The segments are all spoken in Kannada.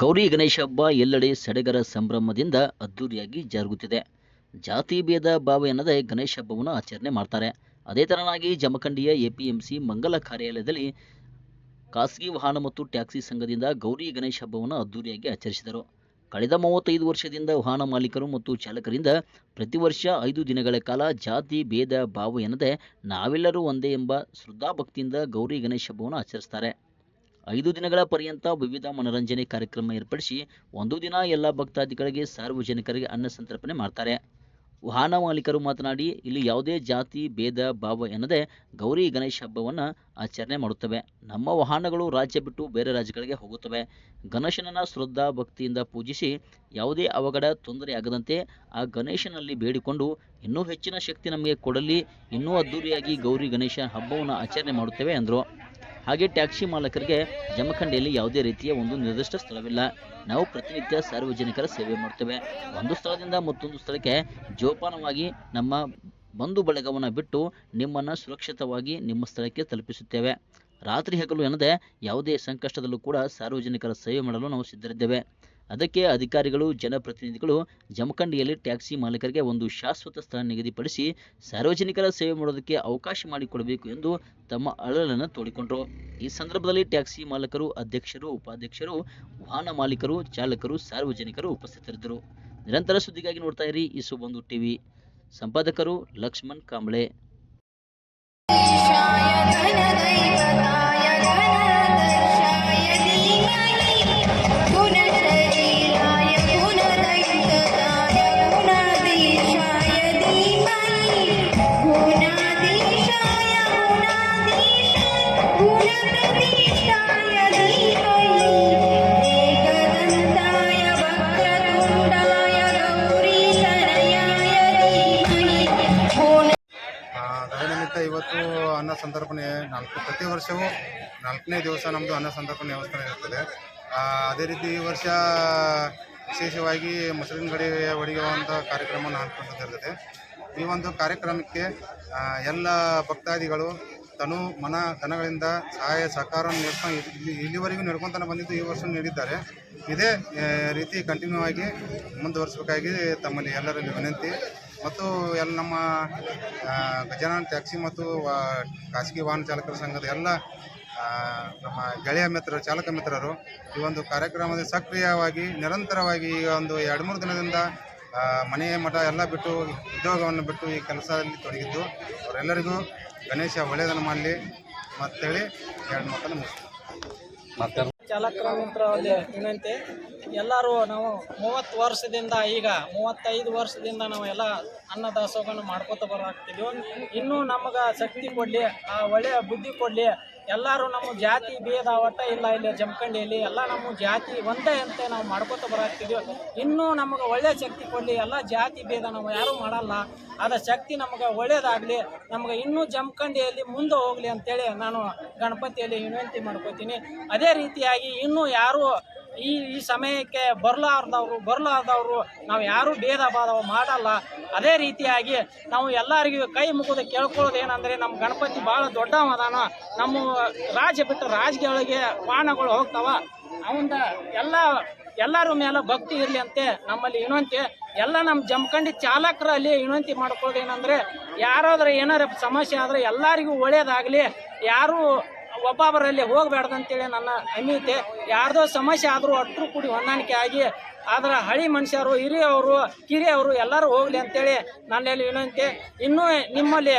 ಗೌರಿ ಗಣೇಶ ಹಬ್ಬ ಎಲ್ಲೆಡೆ ಸಡಗರ ಸಂಭ್ರಮದಿಂದ ಅದ್ದೂರಿಯಾಗಿ ಜರುಗುತ್ತಿದೆ. ಜಾತಿ ಭೇದ ಭಾವ ಎನ್ನದೆ ಗಣೇಶ ಹಬ್ಬವನ್ನು ಆಚರಣೆ ಮಾಡ್ತಾರೆ. ಅದೇ ತರನಾಗಿ ಜಮಖಂಡಿಯ ಎಪಿಎಂಸಿ ಮಂಗಲ ಕಾರ್ಯಾಲಯದಲ್ಲಿ ಖಾಸಗಿ ವಾಹನ ಮತ್ತು ಟ್ಯಾಕ್ಸಿ ಸಂಘದಿಂದ ಗೌರಿ ಗಣೇಶ ಹಬ್ಬವನ್ನು ಅದ್ದೂರಿಯಾಗಿ ಆಚರಿಸಿದರು. ಕಳೆದ ಮೂವತ್ತೈದು ವರ್ಷದಿಂದ ವಾಹನ ಮಾಲೀಕರು ಮತ್ತು ಚಾಲಕರಿಂದ ಪ್ರತಿ ವರ್ಷ ಐದು ದಿನಗಳ ಕಾಲ ಜಾತಿ ಭೇದ ಭಾವ ಎನ್ನದೆ ನಾವೆಲ್ಲರೂ ಒಂದೇ ಎಂಬ ಶ್ರದ್ಧಾಭಕ್ತಿಯಿಂದ ಗೌರಿ ಗಣೇಶ ಹಬ್ಬವನ್ನು ಆಚರಿಸ್ತಾರೆ. ಐದು ದಿನಗಳ ಪರ್ಯಂತ ವಿವಿಧ ಮನರಂಜನೆ ಕಾರ್ಯಕ್ರಮ ಏರ್ಪಡಿಸಿ ಒಂದು ದಿನ ಎಲ್ಲ ಭಕ್ತಾದಿಗಳಿಗೆ ಸಾರ್ವಜನಿಕರಿಗೆ ಅನ್ನ ಸಂತರ್ಪಣೆ ಮಾಡ್ತಾರೆ. ವಾಹನ ಮಾಲೀಕರು ಮಾತನಾಡಿ, ಇಲ್ಲಿ ಯಾವುದೇ ಜಾತಿ, ಭೇದ, ಭಾವ ಎನ್ನದೇ ಗೌರಿ ಗಣೇಶ ಹಬ್ಬವನ್ನು ಆಚರಣೆ ಮಾಡುತ್ತವೆ. ನಮ್ಮ ವಾಹನಗಳು ರಾಜ್ಯ ಬಿಟ್ಟು ಬೇರೆ ರಾಜ್ಯಗಳಿಗೆ ಹೋಗುತ್ತವೆ. ಗಣೇಶನನ್ನು ಶ್ರದ್ಧಾ ಭಕ್ತಿಯಿಂದ ಪೂಜಿಸಿ ಯಾವುದೇ ಅವಘಡ ತೊಂದರೆಯಾಗದಂತೆ ಆ ಗಣೇಶನಲ್ಲಿ ಬೇಡಿಕೊಂಡು ಇನ್ನೂ ಹೆಚ್ಚಿನ ಶಕ್ತಿ ನಮಗೆ ಕೊಡಲಿ, ಇನ್ನೂ ಅದ್ದೂರಿಯಾಗಿ ಗೌರಿ ಗಣೇಶ ಹಬ್ಬವನ್ನು ಆಚರಣೆ ಮಾಡುತ್ತೇವೆ ಎಂದರು. ಹಾಗೆ ಟ್ಯಾಕ್ಸಿ ಮಾಲಕರಿಗೆ ಜಮಖಂಡಿಯಲ್ಲಿ ಯಾವುದೇ ರೀತಿಯ ಒಂದು ನಿರ್ದಿಷ್ಟ ಸ್ಥಳವಿಲ್ಲ. ನಾವು ಪ್ರತಿನಿತ್ಯ ಸಾರ್ವಜನಿಕರ ಸೇವೆ ಮಾಡ್ತೇವೆ. ಒಂದು ಸ್ಥಳದಿಂದ ಮತ್ತೊಂದು ಸ್ಥಳಕ್ಕೆ ಜೋಪಾನವಾಗಿ ನಮ್ಮ ಬಂಧು ಬಳಗವನ್ನು ಬಿಟ್ಟು ನಿಮ್ಮನ್ನು ಸುರಕ್ಷಿತವಾಗಿ ನಿಮ್ಮ ಸ್ಥಳಕ್ಕೆ ತಲುಪಿಸುತ್ತೇವೆ. ರಾತ್ರಿ ಹಗಲು ಎನ್ನದೆ ಯಾವುದೇ ಸಂಕಷ್ಟದಲ್ಲೂ ಕೂಡ ಸಾರ್ವಜನಿಕರ ಸೇವೆ ಮಾಡಲು ನಾವು ಸಿದ್ಧರಿದ್ದೇವೆ. ಅದಕ್ಕೆ ಅಧಿಕಾರಿಗಳು, ಜನಪ್ರತಿನಿಧಿಗಳು ಜಮಖಂಡಿಯಲ್ಲಿ ಟ್ಯಾಕ್ಸಿ ಮಾಲೀಕರಿಗೆ ಒಂದು ಶಾಶ್ವತ ಸ್ಥಳ ನಿಗದಿಪಡಿಸಿ ಸಾರ್ವಜನಿಕರ ಸೇವೆ ಮಾಡೋದಕ್ಕೆ ಅವಕಾಶ ಮಾಡಿಕೊಡಬೇಕು ಎಂದು ತಮ್ಮ ಅಳಲನ್ನು ತೋಡಿಕೊಂಡರು. ಈ ಸಂದರ್ಭದಲ್ಲಿ ಟ್ಯಾಕ್ಸಿ ಮಾಲೀಕರು, ಅಧ್ಯಕ್ಷರು, ಉಪಾಧ್ಯಕ್ಷರು, ವಾಹನ ಮಾಲೀಕರು, ಚಾಲಕರು, ಸಾರ್ವಜನಿಕರು ಉಪಸ್ಥಿತರಿದ್ದರು. ನಿರಂತರ ಸುದ್ದಿಗಾಗಿ ನೋಡ್ತಾ ಇರಿ ಇಸು ಸುಬಂಧು ಟಿವಿ. ಸಂಪಾದಕರು ಲಕ್ಷ್ಮಣ್ ಕಾಂಬಳೆ. ನಾಲ್ಕು ಪ್ರತಿ ವರ್ಷವೂ ನಾಲ್ಕನೇ ದಿವಸ ನಮ್ಮದು ಅನ್ನ ಸಂತರ್ಪಣೆ ಇರ್ತದೆ ಅದೇ ರೀತಿ ಈ ವರ್ಷ ವಿಶೇಷವಾಗಿ ಗಡಿ ಒಡೆಯುವಂಥ ಕಾರ್ಯಕ್ರಮವನ್ನು ಇರ್ತದೆ ಈ ಒಂದು ಕಾರ್ಯಕ್ರಮಕ್ಕೆ ಎಲ್ಲ ಭಕ್ತಾದಿಗಳು ತನು ಮನ ಧನಗಳಿಂದ ಸಹಾಯ ಸಹಕಾರವನ್ನು ನೀಡ್ಕೊಂಡು ಇಲ್ಲಿ ಇಲ್ಲಿವರೆಗೂ ನಡ್ಕೊತಾನೆ ಬಂದಿದ್ದು ಈ ವರ್ಷ ನೀಡಿದ್ದಾರೆ. ಇದೇ ರೀತಿ ಕಂಟಿನ್ಯೂ ಆಗಿ ಮುಂದುವರಿಸಬೇಕಾಗಿ ತಮ್ಮಲ್ಲಿ ಎಲ್ಲರಲ್ಲಿ ವಿನಂತಿ. ಮತ್ತು ಎಲ್ಲ ನಮ್ಮ ಗಜಾನನ್ ಟ್ಯಾಕ್ಸಿ ಮತ್ತು ಖಾಸಗಿ ವಾಹನ ಚಾಲಕರ ಸಂಘದ ಎಲ್ಲ ನಮ್ಮ ಗೆಳೆಯ ಮಿತ್ರರು ಚಾಲಕ ಮಿತ್ರರು ಈ ಒಂದು ಕಾರ್ಯಕ್ರಮದ ಸಕ್ರಿಯವಾಗಿ, ನಿರಂತರವಾಗಿ ಈ ಒಂದು ಎರಡು ಮೂರು ದಿನದಿಂದ ಮನೆಯ ಮನೆ ಮಠ ಎಲ್ಲ ಬಿಟ್ಟು ಉದ್ಯೋಗವನ್ನು ಬಿಟ್ಟು ಈ ಕೆಲಸದಲ್ಲಿ ತೊಡಗಿದ್ದು, ಅವರೆಲ್ಲರಿಗೂ ಗಣೇಶ ಒಳ್ಳೆಯದನ್ನು ಮಾಡಲಿ. ಮತ್ತೇಳಿ, ಎರಡು ಮಾತನ್ನು ಮುಗಿಸ್ತೀನಿ. ಚಾಲಕರ ಅಲ್ಲಿ ವಿನಂತಿ ಎಲ್ಲರೂ ನಾವು ಮೂವತ್ತು ವರ್ಷದಿಂದ ಈಗ, ಮೂವತ್ತೈದು ವರ್ಷದಿಂದ ನಾವು ಎಲ್ಲ ಅನ್ನದಾಸೋಹವನ್ನು ಮಾಡ್ಕೋತ ಬರಾಕ್ತಿದ್ವಿ ಇನ್ನೂ ನಮಗೆ ಶಕ್ತಿ ಕೊಡಲಿ, ಆ ಒಳ್ಳೆಯ ಬುದ್ಧಿ ಕೊಡಲಿ ಎಲ್ಲರೂ ನಮ್ಮ ಜಾತಿ ಭೇದ, ಒಟ್ಟ ಇಲ್ಲ, ಇಲ್ಲಿ ಜಮಖಂಡಿಯಲ್ಲಿ ಎಲ್ಲ ನಮ್ಮ ಜಾತಿ ಒಂದೇ ಅಂತ ನಾವು ಮಾಡ್ಕೋತ ಬರಾಕ್ತಿದ್ವಿ. ಇನ್ನೂ ನಮಗೆ ಒಳ್ಳೆಯ ಶಕ್ತಿ ಕೊಡಲಿ, ಎಲ್ಲ ಜಾತಿ ಭೇದ ನಾವು ಯಾರೂ ಮಾಡಲ್ಲ. ಅದ ಶಕ್ತಿ ನಮಗೆ ಒಳ್ಳೇದಾಗಲಿ, ನಮಗೆ ಇನ್ನೂ ಜಮಖಂಡಿಯಲ್ಲಿ ಮುಂದೆ ಹೋಗಲಿ ಅಂತೇಳಿ ನಾನು ಗಣಪತಿಯಲ್ಲಿ ವಿನಂತಿ ಮಾಡ್ಕೋತೀನಿ. ಅದೇ ರೀತಿಯಾಗಿ ಇನ್ನೂ ಯಾರು ಈ ಈ ಸಮಯಕ್ಕೆ ಬರಲಾರ್ದವ್ರು ಬರಲಾರ್ದವ್ರು, ನಾವು ಯಾರೂ ಭೇದ ಭಾವ ಮಾಡಲ್ಲ. ಅದೇ ರೀತಿಯಾಗಿ ನಾವು ಎಲ್ಲರಿಗೂ ಕೈ ಮುಗಿದು ಕೇಳ್ಕೊಳ್ಳೋದು ಏನಂದರೆ ನಮ್ಮ ಗಣಪತಿ ಭಾಳ ದೊಡ್ಡವದಾನ ನಮ್ಮ ರಾಜ್ಯ ಬಿಟ್ಟು ರಾಜ್ಯಗಳಿಗೆ ವಾಹನಗಳು ಹೋಗ್ತಾವ. ಅವಂದ ಎಲ್ಲ, ಎಲ್ಲರ ಮೇಲೆ ಭಕ್ತಿ ಇರಲಿ ಅಂತೆ, ನಮ್ಮಲ್ಲಿ ವಿನಂತಿ. ಎಲ್ಲ ನಮ್ಮ ಜಮಖಂಡಿ ಚಾಲಕರಲ್ಲಿ ವಿನಂತಿ ಮಾಡ್ಕೊಳ್ಳೋದು ಏನಂದರೆ ಯಾರಾದರೂ ಏನಾರ ಸಮಸ್ಯೆ ಆದರೆ ಎಲ್ಲರಿಗೂ ಒಳ್ಳೆಯದಾಗಲಿ ಯಾರೂ ಒಬ್ಬೊಬ್ಬರಲ್ಲಿ ಹೋಗಬೇಡ್ದಂತೇಳಿ ನನ್ನ ಅನಿತೆ ಯಾರ್ದೋ ಸಮಸ್ಯೆ ಆದರೂ ಅಟ್ರು ಕೂಡಿ ಹೊಂದಾಣಿಕೆ ಆಗಿ ಆದ್ರೆ ಹಳಿ ಮನುಷ್ಯರು, ಹಿರಿಯವರು, ಕಿರಿಯವರು ಎಲ್ಲರೂ ಹೋಗಲಿ ಅಂತೇಳಿ ನನ್ನಲ್ಲಿ ವಿನಂತಿ. ಇನ್ನೂ ನಿಮ್ಮಲ್ಲಿ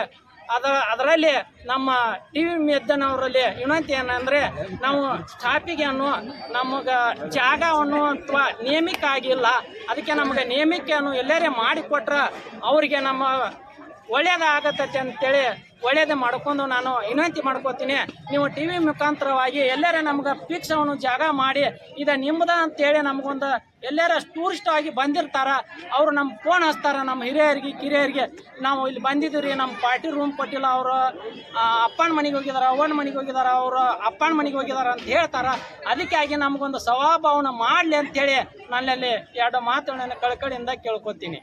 ಅದರ ಅದರಲ್ಲಿ ನಮ್ಮ ಟಿ ವಿ ಮೆದ್ದನವರಲ್ಲಿ ವಿನಂತಿ ಏನಂದರೆ ನಾವು ಸ್ಟಾಪಿಗೆ ಅನ್ನೋ ನಮಗೆ ಜಾಗವನ್ನು ಅಥವಾ ನೇಮಿಕ ಆಗಿಲ್ಲ. ಅದಕ್ಕೆ ನಮಗೆ ನೇಮಿಕೆಯನ್ನು ಎಲ್ಲರೇ ಮಾಡಿಕೊಟ್ರೆ ಅವರಿಗೆ ನಮ್ಮ ಒಳ್ಳೇದಾಗತ್ತೈತೆ ಅಂತೇಳಿ ಒಳ್ಳೇದು ಮಾಡ್ಕೊಂಡು ನಾನು ವಿನಂತಿ ಮಾಡ್ಕೋತೀನಿ. ನೀವು ಟಿ ವಿ ಮುಖಾಂತರವಾಗಿ ಎಲ್ಲರೇ ನಮ್ಗೆ ಫಿಕ್ಸ್ ಅವನು ಜಾಗ ಮಾಡಿ, ಇದು ನಿಮ್ಮದ ಅಂತೇಳಿ ನಮಗೊಂದು ಎಲ್ಲರ ಟೂರಿಸ್ಟ್ ಆಗಿ ಬಂದಿರ್ತಾರ, ಅವರು ನಮ್ಮ ಫೋನ್ ಹಚ್ತಾರ, ನಮ್ಮ ಹಿರಿಯರಿಗೆ, ಕಿರಿಯರಿಗೆ. ನಾವು ಇಲ್ಲಿ ಬಂದಿದ್ದೀವಿ ನಮ್ಮ ಪಾರ್ಟಿ ರೂಮ್ ಕೊಟ್ಟಿಲ್ಲ ಅವರು. ಅಪ್ಪನ ಮನೆಗೆ ಹೋಗಿದಾರ ಅವನ ಮನೆಗೆ ಹೋಗಿದಾರ, ಅವರು ಅಪ್ಪನ ಮನೆಗೆ ಹೋಗಿದಾರ ಅಂತ ಹೇಳ್ತಾರ. ಅದಕ್ಕಾಗಿ ನಮಗೊಂದು ಸವಾಭಾವನ ಮಾಡಲಿ ಅಂತೇಳಿ ನನ್ನಲ್ಲಿ ಎರಡು ಮಾತುಗಳನ್ನು ಕಳ್ಕಳಿಯಿಂದ ಕೇಳ್ಕೊತೀನಿ.